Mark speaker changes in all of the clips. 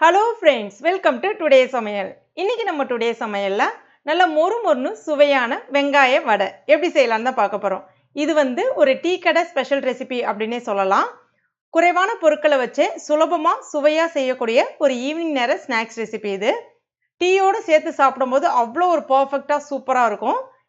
Speaker 1: Hello friends welcome to today சமையல் இன்னைக்கு நம்ம டுடே சமையலில் நல்ல மொறு மொறுன்னு சுவையான வெங்காய வடை. எப்படி செய்யலாம்னு தான் பார்க்க போகிறோம் இது வந்து ஒரு டீ கடை ஸ்பெஷல் ரெசிபி அப்படின்னே சொல்லலாம். குறைவான பொருட்களை வச்சு சுலபமாக சுவையாக செய்யக்கூடிய ஒரு ஈவினிங் நேர ஸ்நாக்ஸ் ரெசிபி இது. டீயோடு சேர்த்து சாப்பிடும்போது அவ்வளோ ஒரு பர்ஃபெக்டாக சூப்பராக இருக்கும்.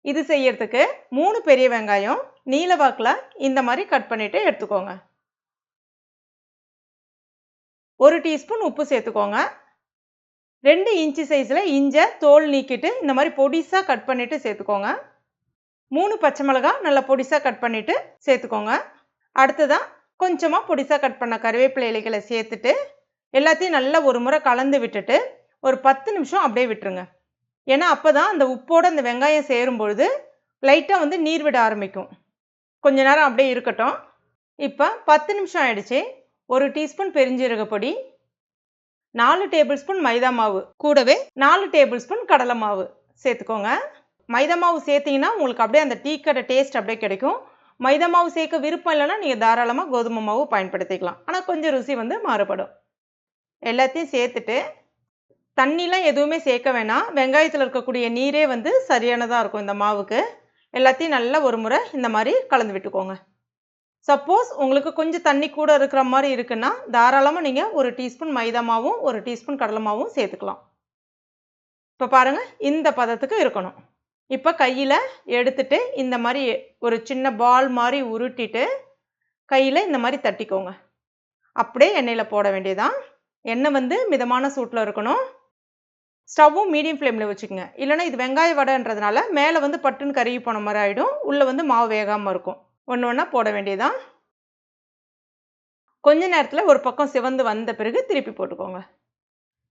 Speaker 1: இது செய்யறதுக்கு மூணு பெரிய வெங்காயம் நீலவாக்கில் இந்த மாதிரி கட் பண்ணிவிட்டு எடுத்துக்கோங்க. ஒரு டீஸ்பூன் உப்பு சேர்த்துக்கோங்க. ரெண்டு இன்ச்சு சைஸில் இஞ்சை தோல் நீக்கிட்டு இந்த மாதிரி பொடிசாக கட் பண்ணிவிட்டு சேர்த்துக்கோங்க. மூணு பச்சை மிளகா நல்லா பொடிசாக கட் பண்ணிவிட்டு சேர்த்துக்கோங்க. அடுத்ததான் கொஞ்சமாக பொடிசாக கட் பண்ண கருவேப்பிலை இலைகளை சேர்த்துட்டு எல்லாத்தையும் நல்லா ஒரு முறை கலந்து விட்டுட்டு ஒரு பத்து நிமிஷம் அப்படியே விட்டுருங்க. ஏன்னா அப்போ தான் அந்த உப்போடு அந்த வெங்காயம் சேரும் பொழுது லைட்டாக வந்து நீர் விட ஆரம்பிக்கும். கொஞ்ச நேரம் அப்படியே இருக்கட்டும். இப்போ பத்து நிமிஷம் ஆயிடுச்சு. ஒரு டீஸ்பூன் பெருஞ்சீரக பொடி நாலு டேபிள் ஸ்பூன் மைதா மாவு கூடவே நாலு டேபிள் ஸ்பூன் கடலை மாவு சேர்த்துக்கோங்க. மைதா மாவு சேர்த்திங்கன்னா உங்களுக்கு அப்படியே அந்த டீ கடை டேஸ்ட் அப்படியே கிடைக்கும். மைதா மாவு சேர்க்க விருப்பம் இல்லைன்னா நீங்கள் தாராளமாக கோதுமை மாவு பயன்படுத்திக்கலாம். ஆனால் கொஞ்சம் ருசி வந்து மாறுபடும். எல்லாத்தையும் சேர்த்துட்டு தண்ணிலாம் எதுவுமே சேர்க்க வேணாம். வெங்காயத்தில் இருக்கக்கூடிய நீரே வந்து சரியானதாக இருக்கும் இந்த மாவுக்கு. எல்லாத்தையும் நல்லா ஒரு முறை இந்த மாதிரி கலந்து விட்டுக்கோங்க. சப்போஸ் உங்களுக்கு கொஞ்சம் தண்ணி கூட இருக்கிற மாதிரி இருக்குன்னா தாராளமாக நீங்கள் ஒரு டீஸ்பூன் மைதா மாவும் ஒரு டீஸ்பூன் கடலை மாவும் சேர்த்துக்கலாம். இப்போ பாருங்கள் இந்த பதத்துக்கு இருக்கணும். இப்போ கையில் எடுத்துட்டு இந்த மாதிரி ஒரு சின்ன பால் மாதிரி உருட்டிட்டு கையில் இந்த மாதிரி தட்டிக்கோங்க. அப்படியே எண்ணெயில் போட வேண்டியதான் எண்ணெய் வந்து மிதமான சூட்டில் இருக்கணும். ஸ்டவ்வும் மீடியம் ஃப்ளேமில் வச்சுக்கோங்க. இல்லைனா இது வெங்காய வடைன்றதுனால மேலே வந்து பட்டுன்னு கருகி போன மாதிரி ஆகிடும் உள்ளே வந்து மாவு வேகாமல் இருக்கும். ஒன்று ஒன்றா போட வேண்டியதான் கொஞ்ச நேரத்தில் ஒரு பக்கம் சிவந்து வந்த பிறகு திருப்பி போட்டுக்கோங்க.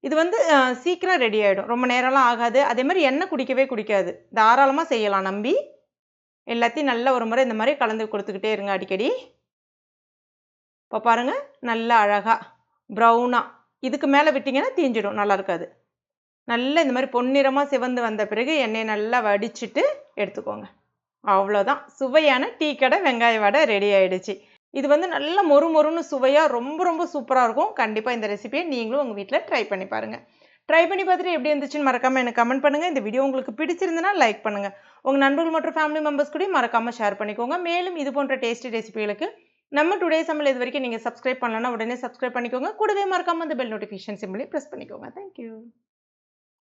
Speaker 1: இது வந்து சீக்கிரம் ரெடி ஆகிடும் ரொம்ப நேரம்லாம் ஆகாது. அதே மாதிரி எண்ணெய் குடிக்கவே குடிக்காது. தாராளமாக செய்யலாம் நம்பி. எல்லாத்தையும் நல்ல ஒரு முறை இந்த மாதிரி கலந்து கொடுத்துக்கிட்டே இருங்க அடிக்கடி. இப்போ பாருங்கள் நல்லா அழகாக ப்ரௌனாக இதுக்கு மேலே விட்டிங்கன்னா தீஞ்சிடும். நல்லா இருக்காது. நல்லா இந்த மாதிரி பொன்னிறமாக சிவந்து வந்த பிறகு எண்ணெயை நல்லா வடிச்சிட்டு எடுத்துக்கோங்க. அவ்வளோதான் சுவையான டீ கடை வெங்காய வடை ரெடி ஆகிடுச்சு இது வந்து நல்ல மொறு மொறுன்னு சுவையாக ரொம்ப ரொம்ப சூப்பராக இருக்கும். கண்டிப்பாக இந்த ரெசிபியை நீங்களும் உங்கள் வீட்டில் ட்ரை பண்ணி பாருங்கள் ட்ரை பண்ணி பார்த்துட்டு எப்படி இருந்துச்சுன்னு மறக்காமல் எனக்கு கமெண்ட் பண்ணுங்கள் இந்த வீடியோ உங்களுக்கு பிடிச்சிருந்தனா லைக் பண்ணுங்கள் உங்கள் நண்பர்கள் மற்றும் ஃபேமிலி மெம்பர்ஸ் கூட மறக்காமல் ஷேர் பண்ணிக்கோங்க. மேலும் இது போன்ற டேஸ்டி ரெசிபிகளுக்கு நம்ம டுடே சமையல் இது வரைக்கும் நீங்கள் சப்ஸ்கிரைப் பண்ணலன்னா உடனே சப்ஸ்கிரைப் பண்ணிக்கோங்க. கூடவே மறக்காமல் அந்த பெல் நோட்டிஃபிகேஷன் சிம்பிளி ப்ரெஸ் பண்ணிக்கோங்க. Thank you